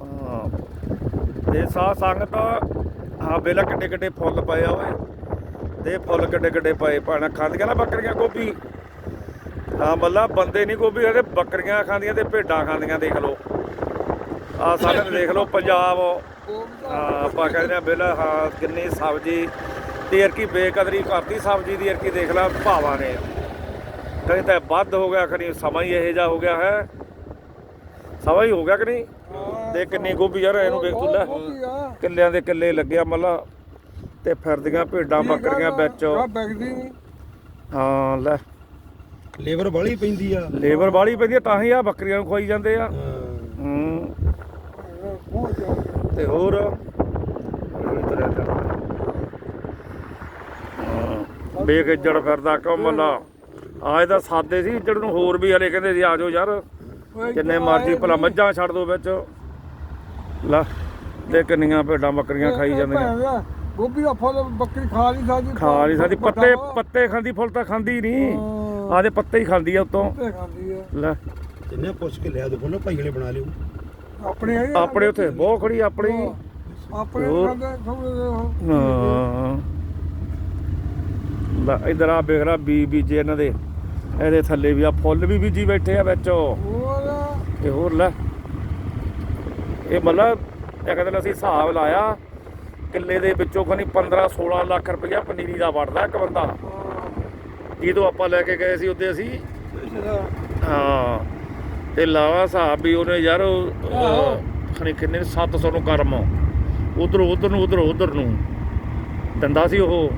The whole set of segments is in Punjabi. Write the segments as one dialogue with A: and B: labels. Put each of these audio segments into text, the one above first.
A: ਹਾਂ। ਤੇ ਸਾ ਸੰਗਤ ਹਾਂ ਬੇਲਾ ਕਿੱਡੇ ਕਿੱਡੇ ਫੁੱਲ ਪਏ ਆ ਓਏ। ਤੇ ਫੁੱਲ ਕਿੱਡੇ ਕਿੱਡੇ ਪਏ। ਪਾਣਾ ਖਾਂਦੀਆਂ ਨਾ ਬੱਕਰੀਆਂ ਗੋਭੀ। ਹਾਂ ਬੱਲਾ, ਬੰਦੇ ਨਹੀਂ ਗੋਭੀ ਖਾਂਦੇ ਬੱਕਰੀਆਂ ਖਾਂਦੀਆਂ ਤੇ ਭੇਡਾਂ ਖਾਂਦੀਆਂ ਦੇਖ ਲਓ। ਆ ਸਾਡੇ ਦੇਖ ਲਓ ਪੰਜਾਬ। ਹਾਂ, ਆਪਾਂ ਕਹਿੰਦੇ ਆ ਬੇਲਾ ਹਾਂ, ਕਿੰਨੀ ਸਬਜ਼ੀ ਤੇ ਅਰਕੀ ਬੇਕਦਰੀ ਕਰਤੀ ਸਬਜ਼ੀ ਦੀ ਅਰਕੀ ਦੇਖ ਲੈ, ਭਾਵਾਂ ਨੇ। ਕਹੀਂ ਤਾਂ ਵੱਧ ਹੋ ਗਿਆ, ਖਣੀ ਸਮਾਂ ਹੀ ਇਹੋ ਜਿਹਾ ਹੋ ਗਿਆ ਹੈ। ਸਮਾਂ ਹੀ ਹੋ ਗਿਆ ਕਿ ਨਹੀਂ? ਤੇ ਕਿੰਨੀ ਗੋਭੀ ਯਾਰ ਇਹਨੂੰ ਵੇਖ ਤੂੰ ਲੈ। ਕਿੱਲਿਆਂ ਦੇ ਕਿੱਲੇ ਲੱਗਿਆ ਮੱਲਾ। ਤੇ ਫਿਰਦੀਆਂ ਭੇਡਾਂ ਬੱਕਰੀਆਂ ਵਿੱਚ।
B: ਆ
A: ਹਾਂ ਲੈ।
C: ਲੇਬਰ ਬਾਲੀ ਪੈਂਦੀ ਆ।
A: ਲੇਬਰ ਵਾਲੀ ਪੈਂਦੀ ਆ, ਤਾਂ ਹੀ ਆ ਬੱਕਰੀਆਂ ਨੂੰ ਖਵਾਈ ਜਾਂਦੇ ਆ। ਹੂੰ। ਤੇ ਹੋਰ? ਵੇਖ ਇੱਜੜ ਫਿਰਦਾ ਕਿਉਂ ਮੱਲਾ? ਆਏ ਤਾਂ ਸਾਦੇ ਸੀ ਇੱਜੜ ਨੂੰ ਹੋਰ ਵੀ ਹਲੇ ਕਹਿੰਦੇ ਸੀ ਆ ਜਾਓ ਯਾਰ। ਜਿੰਨੇ ਮਰਜ਼ੀ ਭਲਾ ਮੱਝਾਂ ਛੱਡ ਦੋ ਵਿੱਚ। ਲੈ ਤੇ ਕਿੰਨੀਆਂ ਭੇਡਾਂ ਬੱਕਰੀਆਂ ਖਾਈ ਜਾਂਦੀਆਂ।
B: ਗੋਭੀ ਦਾ ਫੁੱਲ ਬੱਕਰੀ ਖਾ ਨਹੀਂ ਸਕਦੀ
A: ਖਾ ਨਹੀਂ ਸਕਦੀ ਪੱਤੇ ਪੱਤੇ ਖਾਂਦੀ ਫੁੱਲ ਤਾਂ ਖਾਂਦੀ ਨਹੀਂ। ਆਦੇ ਪੱਤੇ ਹੀ ਖਾਂਦੀ ਆ ਉਤੋਂ।
B: ਪੱਤੇ ਖਾਂਦੀ ਹੈ
A: ਲੈ।
C: ਜਿੰਨੇ ਪੁੱਛ ਕੇ ਲਿਆ ਦੇਖੋ ਨਾ ਭਾਈ ਨੇ ਬਣਾ ਲਿਓ।
B: ਆਪਣੇ
A: ਆਪਣੇ ਉੱਥੇ ਬਹੁਤ ਖੜੀ ਆਪਣੀ।
B: ਆਪਣੇ ਉਹ।
A: ਹਾਂ। ਲੈ ਇਧਰ ਆ ਵੇਖ ਰਾ ਬੀ ਬੀਜੇ ਇਹਨਾਂ ਦੇ। ਇਹਦੇ ਥੱਲੇ ਵੀ ਆ ਫੁੱਲ ਵੀ ਬੀਜੀ ਬੈਠੇ ਆ ਵਿੱਚ।
B: ਹੋਰ।
A: ਤੇ ਹੋਰ ਲੈ। ਇਹ ਮਤਲਬ ਇੱਕ ਦਿਨ ਅਸੀਂ ਹਿਸਾਬ ਲਾਇਆ ਕਿੱਲੇ ਦੇ ਵਿੱਚੋਂ ਖਣੀ 15 16 ਲੱਖ ਰੁਪਇਆ ਪਨੀਰੀ ਦਾ ਵੜਦਾ ਇੱਕ ਬੰਦਾ। ਜਦੋਂ ਆਪਾਂ ਲੈ ਕੇ ਗਏ ਸੀ ਉੱਤੇ ਅਸੀਂ। ਹਾਂ ਤੇ ਲਾਵਾ ਹਿਸਾਬ ਵੀ ਉਹਨੇ ਯਾਰ ਖਣੀ ਕਿੰਨੇ 700 ਨੂੰ ਕਰਮ। ਉਧਰ ਉਧਰ ਨੂੰ ਉਧਰ ਉਧਰ ਨੂੰ। ਦੰਦਾ ਸੀ ਉਹ।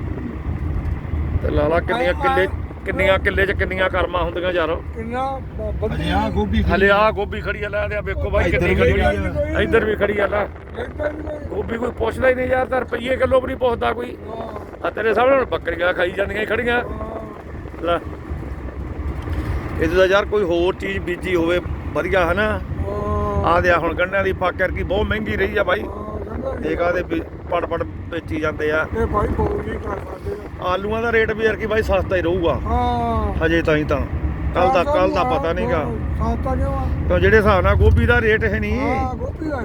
A: ਤੇ ਲਾਲਾ ਕਿੰਨੀਆਂ ਕਿੱਲੇ ਕਿੰਨੀਆਂ ਕਿੱਲੇ 'ਚ ਕਿੰਨੀਆਂ ਕਰਮਾਂ ਹੁੰਦੀਆਂ ਯਾਰ?
B: ਕਿੰਨਾ ਬ-
C: ਅਜੇ
B: ਬੱਦੀ
C: ਆ ਗੋਭੀ
A: ਹਲੇ ਆ। ਗੋਭੀ ਖੜੀ ਆ ਲੈ ਤੇ ਆ ਵੇਖੋ ਬਾਈ ਕਿੰਨੀ
C: ਵੀ
A: ਖੜੀ ਆ। ਇੱਧਰ ਵੀ ਖੜੀ ਆ ਲੈ। ਗੋਭੀ ਕੋਈ ਪੁੱਛਦਾ ਹੀ ਨਹੀਂ ਯਾਰ ਤਾਂ ਰੁਪਈਏ ਕਿਲੋ ਵੀ ਨਹੀਂ ਪੁੱਛਦਾ ਕੋਈ। ਆ ਤੇਰੇ ਸਾਹਮਣੇ ਹੁਣ ਬੱਕਰੀਆਂ ਖਾਈ ਜਾਂਦੀਆਂ ਖੜੀਆਂ। ਲੈ। ਇਹਦੇ ਦਾ ਯਾਰ ਕੋਈ ਹੋਰ ਚੀਜ਼ ਬੀਜੀ ਹੋਵੇ ਵਧੀਆ ਹਨਾ?
B: ਹਾਂ,
A: ਆ ਦਿਆ ਹੁਣ ਗੰਢਿਆਂ ਦੀ ਫਾਕ ਕਰਕੇ ਬਹੁਤ ਮਹਿੰਗੀ ਰਹੀ ਆ ਬਾਈ।
B: ਹਾਂ,
A: ਆ ਦੇ ਪੜ ਪੜ ਵੇਚੀ ਜਾਂਦੇ ਆ।
B: ਇਹ ਭਾਈ ਬੋਲ ਨਹੀਂ ਕਰ ਸਕਦੇ।
A: ਆਲੂਆਂ ਦਾ ਰੇਟ ਵੀ ਯਾਰ ਕੀ ਬਾਈ ਸਸਤਾ ਹੀ ਰਹੂਗਾ।
B: ਹਾਂ।
A: ਹਜੇ ਤਾਂ। ਹੀ ਤਾਂ ਕੱਲ ਦਾ ਕੱਲ ਦਾ ਪਤਾ ਨਹੀਂਗਾ।
B: ਸਾਤਾ ਕਿਉਂ ਆ?
A: ਤਾਂ ਜਿਹੜੇ ਹਿਸਾਬ ਨਾਲ ਗੋਭੀ ਦਾ ਰੇਟ ਹੈ ਨਹੀਂ।
B: ਹਾਂ ਗੋਭੀ ਦਾ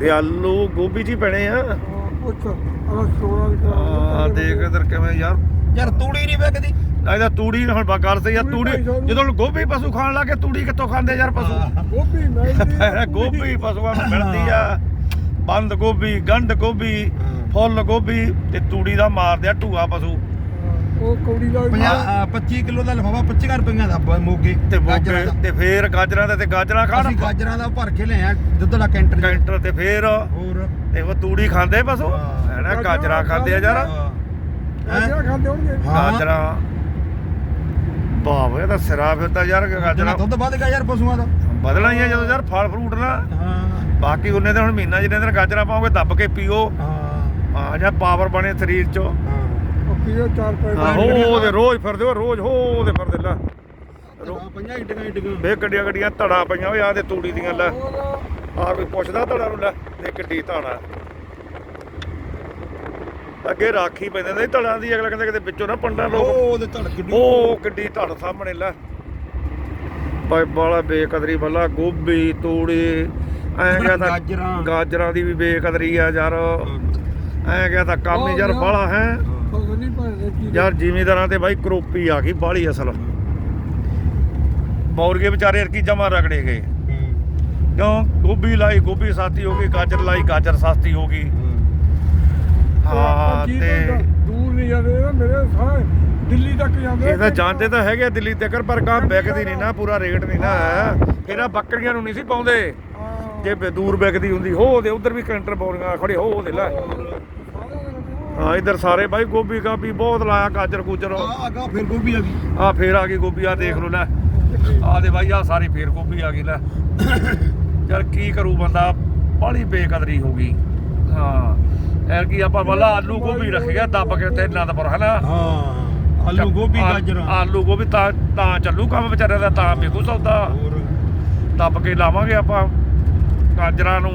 A: ਤੇ ਆਲੂ ਗੋਭੀ ਜੀ ਪੈਣੇ ਆ।
B: ਹਾਂ, ਪੁੱਛ। ਅਲਾ ਸੋਨਾ ਦੀ
A: ਆ ਦੇਖ ਇਧਰ ਕਿਵੇਂ ਯਾਰ।
C: ਯਾਰ ਤੂੜੀ ਨਹੀਂ ਵਿਕਦੀ।
A: ਇਹਦਾ ਤੂੜੀ ਹੁਣ ਬਾ ਗੱਲ ਤੇ ਯਾਰ ਤੂੜੀ ਜਦੋਂ ਗੋਭੀ ਪਸ਼ੂ ਖਾਣ ਲੱਗੇ ਤੂੜੀ ਕਿੱਥੋਂ ਖਾਂਦੇ ਯਾਰ ਪਸ਼ੂ?
B: ਗੋਭੀ ਮਿਲਦੀ ਆ,
A: ਗੋਭੀ ਪਸ਼ੂਆਂ ਨੂੰ ਮਿਲਦੀ ਆ। ਬੰਦ ਗੋਭੀ ਗੰਢ ਗੋਭੀ ਫੁੱਲ ਗੋਭੀ ਤੇ ਤੂੜੀ ਦਾ ਮਾਰਦੇ ਆ ਢੂਆ ਪਸ਼ੂ।
B: ਉਹ ਕੌੜੀ ਦਾ
C: 25 ਕਿਲੋ ਦਾ ਲਫਾਫਾ 25 ਰੁਪਈਆਂ ਦਾ ਮੋਗੇ
A: ਤੇ
C: ਗਾਜਰਾਂ
A: ਮੋਗੇ
C: ਦਾ।
A: ਤੇ ਫੇਰ ਗਾਜਰਾਂ ਦੇ ਤੇ ਗਾਜਰਾਂ ਖਾਣ।
C: ਅਸੀਂ ਗਾਜਰਾਂ ਦਾ ਭਰ ਕੇ ਲਿਆ ਦੁੱਧ ਦਾ ਕੈਂਟਰ
A: ਕੈਂਟਰ ਤੇ ਫੇਰ
C: ਹੋਰ।
A: ਤੇ ਉਹ ਤੂੜੀ ਖਾਂਦੇ ਪਸ਼ੂ।
C: ਹਾਂ।
A: ਹੈ ਨਾ ਗਾਜਰਾਂ ਖਾਂਦੇ ਆ ਯਾਰ।
B: ਗਾਜਰਾਂ ਖਾਂਦੇ ਹੋਣਗੇ।
C: ਹਾਂ।
A: ਗਾਜਰਾਂ। ਬਾਬਾ ਇਹ ਤਾਂ ਸਿਰਾ ਫਿਰ ਤਾਂ ਯਾਰ
C: ਗਾਜਰਾਂ। ਦੁੱਧ ਵੱਧ ਗਿਆ ਯਾਰ ਪਸ਼ੂਆਂ ਦਾ।
A: ਹੀ ਆ ਜਦੋਂ ਯਾਰ ਫਲ ਫਰੂਟ ਨਾ।
C: ਹਾਂ।
A: ਬਾਕੀ ਉਹਨੇ ਤਾਂ ਹੁਣ ਮਹੀਨਾ ਜਿੰਨੇ ਦਿਨ ਗਾਜਰਾਂ ਪਾਓਗੇ ਦੱਬ ਕੇ ਪੀਓ।
C: ਹਾਂ।
A: ਆ ਜਾਂ ਪਾਵਰ ਬਣੇ ਸਰੀਰ 'ਚ।
C: ਹਾਂ।
B: ਉਹ ਪੀਓ ਚਾਰ ਪੈਸੇ
A: ਹਾਂ ਹੋ ਦੇ ਰੋਜ਼ ਫਿਰਦੇ ਹੋ ਰੋਜ਼ ਹੋ ਦੇ ਫਿਰਦੇ ਲੈ।
C: ਪੰਜਾਂ ਇੱਡੀਆਂ ਇੱਡੀਆਂ
A: ਵੇ ਗੱਡੀਆਂ ਗੱਡੀਆਂ ਧੜਾ ਪਈਆਂ ਓਏ ਆ ਦੇ ਤੂੜੀ ਦੀਆਂ ਲੈ। ਆ ਕੋਈ ਪੁੱਛਦਾ ਧੜਾ ਨੂੰ ਲੈ ਦੇ ਕਿੱਡੀ ਧੜਾ ਅੱਗੇ ਰਾਖੀ ਪੈਂਦੇ ਨੇ ਧੜਾਂ ਦੀ ਅਗਲਾ ਕਹਿੰਦਾ ਕਿਤੇ ਵਿੱਚੋਂ ਨਾ ਪੰਡਾ ਲੋਕ।
C: ਉਹ ਉਹਦੇ ਧੜ ਕਿੱਡੀ
A: ਉਹ ਕਿੱਡੀ ਧੜ ਸਾਹਮਣੇ ਲੈ। ਪਾਈਪ ਵਾਲਾ ਬੇਕਦਰੀ ਬੱਲਾ ਗੋਭੀ ਤੂੜੀ ਐਂ ਗਿਆ ਤਾਂ
C: ਗਾਜਰਾਂ।
A: ਗਾਜਰਾਂ ਦੀ ਵੀ ਬੇਕਦਰੀ ਆ ਯਾਰ। ਐਂ ਗਿਆ ਤਾਂ ਕੰਮ ਹੀ ਯਾਰ ਬਾਲਾ ਹੈ। ਯਾਰ ਜ਼ਿਮੀਂਦਾਰਾਂ ਤੇ ਬਾਈ ਕਰੋਪੀ ਆ ਗਈ ਬਾਲੀ ਅਸਲ। ਬੌਰਗੇ ਵਿਚਾਰੇ ਅਰਕੀ ਜਮਾ ਰਗੜੇ ਗਏ। ਕਿਉਂ? ਗੋਭੀ ਲਾਈ ਗੋਭੀ ਸਸਤੀ ਹੋ ਗਈ ਗਾਜਰ ਲਾਈ ਗਾਜਰ ਸਸਤੀ ਹੋ ਗਈ। ਹਾਂ। ਤੇ
B: ਦੂਰ ਨਹੀਂ ਜਾਂਦੇ ਮੇਰੇ ਸਾਰੇ ਦਿੱਲੀ ਤੱਕ ਜਾਂਦੇ
A: ਇਹ ਤਾਂ ਜਾਂਦੇ ਤਾਂ ਹੈਗੇ ਦਿੱਲੀ ਤੱਕ ਪਰ ਕਾਂ ਵਿਕਦੀ ਨਹੀਂ ਨਾ ਪੂਰਾ ਰੇਟ ਨਹੀਂ ਨਾ। ਫਿਰ ਆ ਬੱਕਰੀਆਂ ਨੂੰ ਨਹੀਂ ਸੀ ਪਾਉਂਦੇ। ਜੇ ਬੇ- ਦੂਰ ਵਿਕਦੀ ਹੁੰਦੀ ਹੋ ਦੇ ਉਧਰ ਵੀ ਕੈਂਟਰ ਬੋਰੀਆਂ ਖੜੇ ਹੋ ਦੇ ਲੈ। ਹਾਂ ਇਧਰ ਸਾਰੇ ਬਾਈ ਗੋਭੀ ਗਾਭੀ ਬਹੁਤ ਲਾਇਆ ਗਾਜਰ ਗੁਜਰ।
C: ਆ ਅਗਾ ਫਿਰ ਗੋਭੀ ਆ ਗਈ।
A: ਆ ਫੇਰ ਆ ਗਈ ਗੋਭੀ ਆ ਦੇਖ ਲਓ ਲੈ। ਆ ਦੇ ਬਾਈ ਆ ਸਾਰੀ ਫੇਰ ਗੋਭੀ ਆ ਗਈ ਲੈ। ਯਾਰ ਕੀ ਕਰੂ ਬੰਦਾ ਬਾਲੀ ਬੇਕਦਰੀ ਹੋ ਗਈ। ਹਾਂ ਐਰ ਕੀ ਆਪਾਂ ਬੱਲਾ ਆਲੂ ਗੋਭੀ ਰੱਖਿਆ ਦੱਬ ਕੇ ਤੇ ਆਨੰਦਪੁਰ ਹਨਾ?
C: ਹਾਂ ਆਲੂ ਗੋਭੀ
A: ਆ-
C: ਗਾਜਰਾਂ।
A: ਆਲੂ ਗੋਭੀ ਤਾਂ ਤਾਂ ਚੱਲੂ ਕੰਮ ਵਿਚਾਰਿਆਂ ਦਾ ਤਾਂ ਵਿਕੂ ਸੌਦਾ।
C: ਹੋਰ।
A: ਦੱਬ ਕੇ ਲਾਵਾਂਗੇ ਆਪਾਂ। ਗਾਜਰਾਂ ਨੂੰ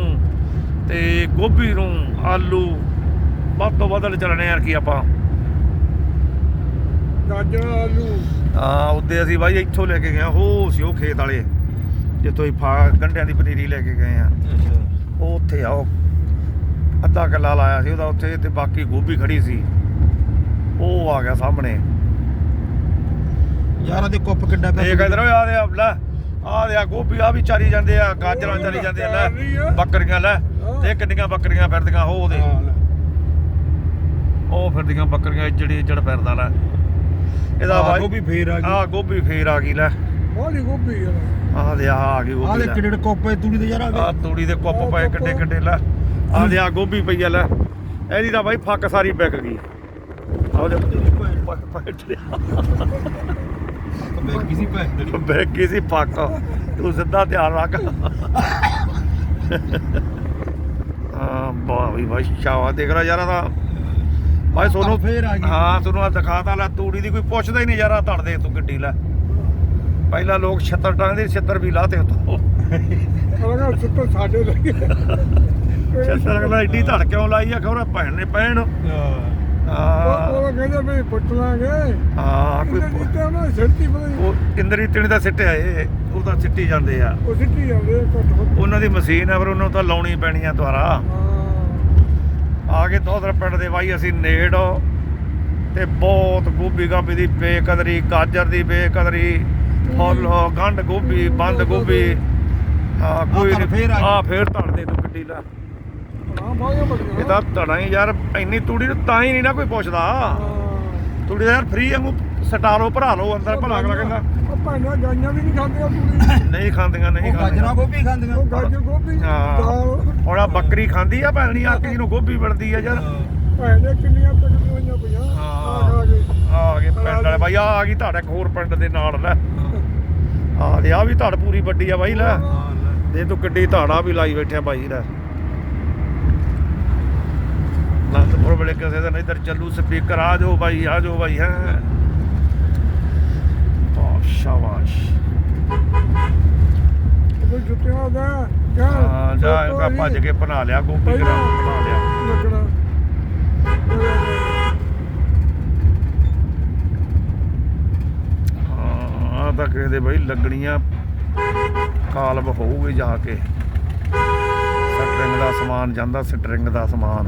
A: ਤੇ ਗੋਭੀ ਨੂੰ ਆਲੂ ਵੱਧ ਤੋਂ ਵੱਧ ਚੱਲਣੇ ਯਾਰ ਕੀ ਆਪਾਂ।
B: ਗਾਜਰ ਆਲੂ।
A: ਹਾਂ ਉੱਤੇ ਅਸੀਂ ਬਾਈ ਇੱਥੋਂ ਲੈ ਕੇ ਗਏ ਹਾਂ, ਹੋ ਸੀ ਉਹ ਖੇਤ ਵਾਲੇ ਜਿੱਥੋਂ ਹੀ ਫਾ ਗੰਢਿਆਂ ਦੀ ਪਨੀਰੀ ਲੈ ਕੇ ਗਏ ਆ।
C: ਅੱਛਾ।
A: ਉਹ ਉੱਥੇ ਆ ਉਹ ਅੱਧਾ ਕਿੱਲਾ ਲਾਇਆ ਸੀ ਉਹਦਾ ਉੱਥੇ ਤੇ ਬਾਕੀ ਗੋਭੀ ਖੜੀ ਸੀ। ਉਹ ਆ ਗਿਆ ਸਾਹਮਣੇ।
C: ਯਾਰਾਂ ਦੇ ਕੁੱਪ ਕਿੱਡਾ ਪਿਆ
A: ਇਹ ਕਹਿੰਦੇ ਰੋ ਆ ਦੇ ਆ ਲੈ। ਆ ਦੇ ਆ ਗੋਭੀ ਆ ਵੀ ਚਾਰੀ ਜਾਂਦੇ ਆ ਗਾਜਰਾਂ ਚਾਰੀ ਜਾਂਦੇ ਆ ਲੈ ਬੱਕਰੀਆਂ ਲੈ ਇਹ ਕਿੰਨੀਆਂ ਬੱਕਰੀਆਂ ਫਿਰਦੀਆਂ ਹੋ ਉਹਦੇ। ਉਹ ਫਿਰਦੀਆਂ ਬੱਕਰੀਆਂ ਜਿਹੜੀ ਇੱਜੜ ਫਿਰਦਾ ਲੈ। ਇਹਦਾ ਬਾਈ
C: ਗੋਭੀ ਫੇਰ ਆ ਗਈ।
A: ਆ ਗੋਭੀ ਫੇਰ ਆ ਗਈ ਲੈ।
B: ਬਾਹਲੀ ਗੋਭੀ ਯਾਰ
A: ਆ ਦੇ ਆ ਆ ਗਈ
C: ਆ
A: ਗੋਭੀ
C: ਦੇ
A: ਲੈ।
C: ਕਿੱਡੇ ਕੋਪੇ ਤੂੜੀ ਦੇ ਯਾਰ ਆ
A: ਆ
C: ਗਏ
A: ਤੂੜੀ ਦੇ ਕੁੱਪ ਪਏ ਕਿੱਡੇ ਕਿੱਡੇ ਲੈ। ਆ ਦੇ ਆ ਗੋਭੀ ਪਈ ਆ ਲੈ। ਇਹਦੀ ਤਾਂ ਬਾਈ ਫੱਕ ਸਾਰੀ ਵਿਕ ਗਈ। ਆਹ ਦੇ। ਗਈ ਸੀ ਫੱਕ ਤੂੰ ਸਿੱਧਾ ਧਿਆਨ ਰੱਖ। ਹਾਂ ਵਾਹ ਵੀ ਵਾਹ ਸ਼ਾਵਾ ਦੇਖ ਰਾ ਯਾਰਾ ਦਾ। ਭਾਈ ਸੋਨੂੰ
C: ਫੇਰ ਆ ਗਈ।
A: ਹਾਂ ਤੁਹਾਨੂੰ ਆ ਦਿਖਾਤਾ ਲੈ ਤੂੜੀ ਦੀ ਕੋਈ ਪੁੱਛਦਾ ਹੀ ਨਹੀਂ ਯਾਰਾ ਧੜ ਦੇ ਤੂੰ ਗੱਡੀ ਲੈ। ਪਹਿਲਾਂ ਲੋਕ 76 ਟਾਂ ਦੇ 76 ਵੀ ਲਾਤੇ ਉਤੋਂ
B: ਅਲਗਾ ਸੁੱਤਰ ਸਾਡੇ ਲੱਗੇ
A: 76 ਅਗਲਾ ਐਡੀ ਧੜ ਕਿਉਂ ਲਾਈ ਆ ਖਬਰ ਭੈਣ ਨੇ ਪੈਣ।
B: ਉਹ
A: ਹਾਂ।
B: ਉਹ ਕਹਿੰਦੇ ਵੀ ਪੁੱਟ ਲਾਂਗੇ।
A: ਹਾਂ ਕੋਈ
B: ਜਿੱਤੇ ਉਹਨਾਂ ਦੀ ਸਿੱਟੀ ਪਈ
A: ਉਹ ਇੰਦਰੀ ਤਿਣੀ ਦਾ ਸਿੱਟਿਆ ਏ ਉਹ ਤਾਂ ਸਿੱਟੀ ਜਾਂਦੇ ਆ।
B: ਉਹ ਸਿੱਟੀ ਜਾਂਦੇ ਘੱਟ
A: ਉਹਨਾਂ ਦੀ ਮਸ਼ੀਨ ਆ ਪਰ ਉਹਨਾਂ ਨੂੰ ਤਾਂ ਲਾਉਣੀ ਪੈਣੀ ਆ ਦੁਆਰਾ
B: ਹਾਂ।
A: ਆ ਕੇ ਦੋਦਰ ਪਿੰਡ ਦੇ ਬਾਈ ਅਸੀਂ ਨੇੜ ਤੇ ਬਹੁਤ ਗੋਭੀ ਗਾਭੀ ਦੀ ਬੇਕਦਰੀ ਗਾਜਰ ਦੀ ਬੇਕਦਰੀ ਫੁੱਲ ਗੰਢ ਗੋਭੀ ਬੰਦ ਗੋਭੀ। ਆ ਕੋਈ
C: ਆ
A: ਫੇਰ ਧੜ ਦੇ ਤੂੰ ਗੱਡੀ ਲਾ।
B: ਹਾਂ
A: ਇਹ ਤਾਂ ਧੜਾਂ ਹੀ ਯਾਰ ਇੰਨੀ ਤੂੜੀ ਨੂੰ ਤਾਂ ਹੀ ਨਹੀਂ ਨਾ ਕੋਈ ਪੁੱਛਦਾ। ਤੂੜੀ ਦਾ ਯਾਰ ਫ੍ਰੀ ਵਾਂਗੂ ਸਟਾ ਲਓ ਭਰਾ ਲਓ ਅੰਦਰ ਭਲਾ ਅਗਲਾ ਕਹਿੰਦਾ।
B: ਉਹ ਭਾਈਆਂ ਗਾਈਆਂ ਵੀ ਨਹੀਂ ਖਾਂਦੀਆਂ
A: ਨਹੀਂ ਖਾਂਦੀਆਂ ਨਹੀਂ
C: ਉਹ ਗਾਜਰਾਂ
A: ਖਾਂਦੀਆਂ।
C: ਗੋਭੀ ਖਾਂਦੀਆਂ।
B: ਉਹ ਗਾਜਰ ਗੋਭੀ
A: ਹਾਂ।
B: ਦਾਲ।
A: ਹੁਣ ਆ ਬੱਕਰੀ ਖਾਂਦੀ ਆ ਭੈਣ ਆ ਕੇ ਜਿਹਨੂੰ ਗੋਭੀ ਬਣਦੀ ਆ ਯਾਰ?
B: ਕਿੰਨੀਆਂ ਪਈਆਂ। ਆ
A: ਆ ਗਏ। ਪਿੰਡ ਵਾਲੇ। ਬਾਈ ਆ ਆ ਗਈ ਤੁਹਾਡੇ ਇੱਕ ਹੋਰ ਪਿੰਡ ਦੇ ਨਾਲ ਲੈ। ਆ ਆ ਵੀ ਧੜ ਪੂਰੀ ਵੱਡੀ ਆ ਬਾਈ ਲੈ। ਦੇ ਤੂੰ ਗੱਡੀ ਧਾੜਾ ਵੀ ਲਾਈ ਬੈਠਿਆ ਬਾਈ ਲੈ। ਨੰਦਪੁਰ ਵੇਲੇ ਕਿਸੇ ਦਿਨ ਇੱਧਰ ਚੱਲੂ ਸਪੀਕਰ ਆ ਜਾਓ ਬਾਈ ਆ ਜਾਓ ਬਾਈ ਹੈ। ਬਹੁਤ ਸ਼ਾਬਾਸ਼।
B: ਉਹ ਜੁੱਤੀਆਂ ਦਾ
A: ਹਾਂ ਜਾ ਇਹਦਾ ਭੱਜ ਕੇ ਬਣਾ ਲਿਆ ਗੋਪੀ ਕਰਾ ਬਣਾ ਲਿਆ।
B: ਲੱਗਣਾ।
A: ਹਾਂ ਆ ਤਾਂ ਕਹਿੰਦੇ ਬਾਈ ਲੱਗਣੀਆਂ ਕਾਲਬ ਹੋਊਗੀ ਜਾ ਕੇ। ਸਟਰਿੰਗ ਦਾ ਸਮਾਨ ਜਾਂਦਾ ਸਟਰਿੰਗ ਦਾ ਸਮਾਨ।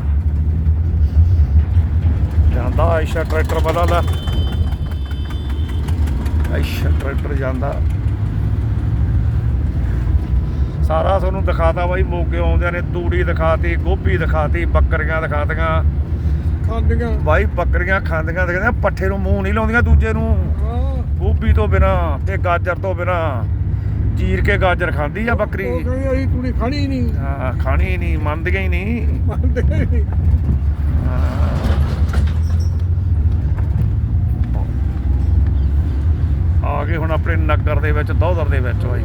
A: ਜਾਂਦਾ ਆਇਸ਼ਾ ਟਰੈਕਟਰ ਬਦਲ। ਲੈ ਆਇਸ਼ਾ ਟਰੈਕਟਰ ਜਾਂਦਾ। ਸਾਰਾ ਤੁਹਾਨੂੰ ਦਿਖਾਤਾ ਬਾਈ ਮੋਗੇ ਆਉਂਦਿਆਂ ਨੇ ਤੂੜੀ ਦਿਖਾਤੀ ਗੋਭੀ ਦਿਖਾਤੀ ਬੱਕਰੀਆਂ ਦਿਖਾਤੀਆਂ।
B: ਖਾਂਦੀਆਂ।
A: ਬਾਈ ਬੱਕਰੀਆਂ ਖਾਂਦੀਆਂ ਤੇ ਕਹਿੰਦੇ ਪੱਠੇ ਨੂੰ ਮੂੰਹ ਨਹੀਂ ਲਾਉਂਦੀਆਂ ਦੂਜੇ ਨੂੰ। ਗੋਭੀ ਤੋਂ ਬਿਨਾ ਤੇ ਗਾਜਰ ਤੋਂ ਬਿਨਾ। ਚੀਰ ਕੇ ਗਾਜਰ ਖਾਂਦੀ ਆ ਬੱਕਰੀ।
B: ਉਹ ਕਹਿੰਦੀ ਅਸੀਂ ਤੂੜੀ ਖਾਣੀ ਨਹੀਂ।
A: ਹਾਂ ਖਾਣੀ ਨਹੀਂ ਮੰਨਦੀਆਂ ਹੀ ਨਹੀਂ।
B: ਮੰਨਦੇ ਹੀ ਨਹੀਂ।
A: ਗਏ ਹੁਣ ਆਪਣੇ ਨਗਰ ਦੇ ਵਿੱਚ ਦੌਦਰ ਦੇ ਵਿੱਚ ਬਾਈ।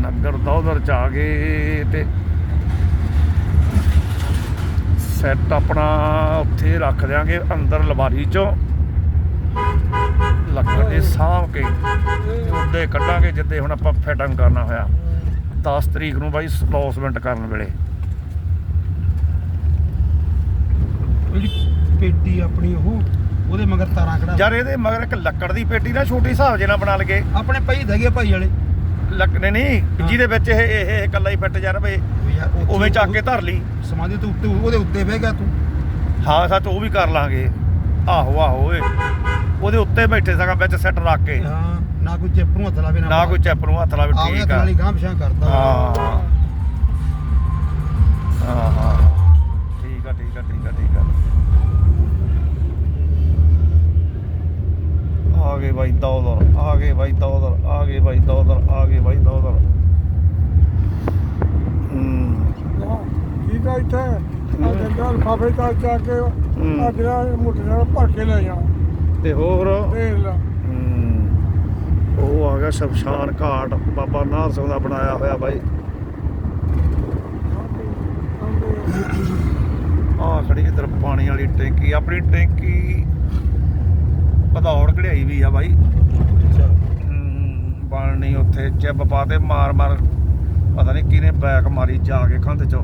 A: ਨਗਰ ਦੌਦਰ ਚ ਆ ਗਏ ਤੇ ਸੈੱਟ ਆਪਣਾ ਉੱਥੇ ਰੱਖ ਦਿਆਂਗੇ, ਅੰਦਰ ਲਵਾਰੀ ਚੋਂ। ਲੱਕੜ ਦੇ ਸਾਂਭ ਕੇ ਉਹਦੇ ਕੱਢਾਂਗੇ, ਜਿੱਦੇ ਹੁਣ ਆਪਾਂ ਫਿਟਿੰਗ ਕਰਨਾ ਹੋਇਆ। 10 ਤਰੀਕ ਨੂੰ ਬਾਈ ਸਪਲੋਸਮੈਂਟ ਕਰਨ ਵੇਲੇ।
C: ਜਿਹੜੀ ਪੇਟੀ ਆਪਣੀ ਉਹ ਉਹਦੇ ਮਗਰ ਤਾਰਾਂ ਕਢਾ
A: ਯਾਰ ਇਹਦੇ ਮਗਰ ਇੱਕ ਲੱਕੜ ਦੀ ਪੇਟੀ ਨਾ ਛੋਟੀ ਹਿਸਾਬ ਜੇ ਨਾਲ ਬਣਾ ਲਗੇ
C: ਆਪਣੇ ਪਈ ਹੈਗੇ ਭਾਈ ਵਾਲੇ।
A: ਲੱਕ ਨਹੀਂ ਨਹੀਂ। ਜਿਹਦੇ ਵਿੱਚ ਇਹ ਇਹ ਇਹ ਇਕੱਲਾ ਹੀ ਫਿੱਟ ਯਾਰ ਬਈ ਉਵੇਂ ਚੱਕ ਕੇ ਧਰ ਲਈ।
C: ਸਮਾਧੀ ਤੋਂ ਉੱਤੇ ਉਹਦੇ ਉੱਤੇ ਬਹਿ ਗਿਆ ਤੂੰ।
A: ਹਾਂ ਸੱਚ ਉਹ ਵੀ ਕਰ ਲਾਂਗੇ। ਆਹੋ ਆਹੋ ਓਏ। ਉਹਦੇ ਉੱਤੇ ਬੈਠੇ ਸਗਾ ਵਿੱਚ ਸੈੱਟ ਰੱਖ ਕੇ।
C: ਹਾਂ ਨਾ ਕੋਈ ਚਿੱਪ ਨੂੰ ਹੱਥ ਲਾਵੇ
A: ਨਾ ਕੋਈ ਚੈਪ ਨੂੰ ਹੱਥ ਲਾਵੇ ਠੀਕ ਆ।
C: ਨਾਲ ਹੀ ਗਾਂਹ ਪਿਛਾਂ ਕਰਦਾ।
A: ਹਾਂ। ਹਾਂ ਹਾਂ। ਠੀਕ ਆ ਠੀਕ ਆ ਠੀਕ ਆ ਠੀਕ ਆ। ਆ ਗਏ ਬਾਈ ਦੌਦਰ ਆ ਗਏ ਬਾਈ ਦੌਦਰ ਆ ਗਏ ਬਾਈ ਦੌਦਰ ਆ ਗਏ ਬਾਈ ਦੌਦਰ ਹੂੰ।
B: ਠੀਕ ਆ ਇੱਥੇ। ਜੰਗਲ ਲਫਾਫੇ ਚ ਕੇ ਆ ਜਿਹੜਾ ਮੁੱਠੀਆਂ ਭਰ ਕੇ ਲੈ ਜਾਣਾ।
A: ਤੇ ਹੋਰ?
B: ਦੇਖ ਲਾ।
A: ਹੂੰ, ਉਹ ਆ ਗਿਆ ਸ਼ਮਸ਼ਾਨ ਘਾਟ ਬਾਬਾ ਨਾਰ ਸਿੰਘ ਦਾ ਬਣਾਇਆ ਹੋਇਆ ਬਾਈ। ਆ ਖੜੀ ਇਧਰ ਪਾਣੀ ਵਾਲੀ ਟੈਂਕੀ ਆਪਣੀ ਟੈਂਕੀ ਭਦੌੜ ਕਢਾਈ ਵੀ ਆ ਬਾਈ।
C: ਅੱਛਾ।
A: ਹੂੰ, ਬਣਨੀ ਉੱਥੇ ਚਿੱਬ ਪਾ ਤੇ ਮਾਰ ਮਾਰ ਪਤਾ ਨਹੀਂ ਕਿਹਨੇ ਬੈਕ ਮਾਰੀ ਜਾ ਕੇ ਕੰਧ ਚੋਂ।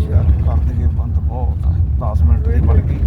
A: ਚੱਲ ਕਰ ਦਈਏ ਬੰਦ ਬਹੁਤ ਆ 10 ਮਿੰਟ ਦੀ ਬਣ ਗਈ।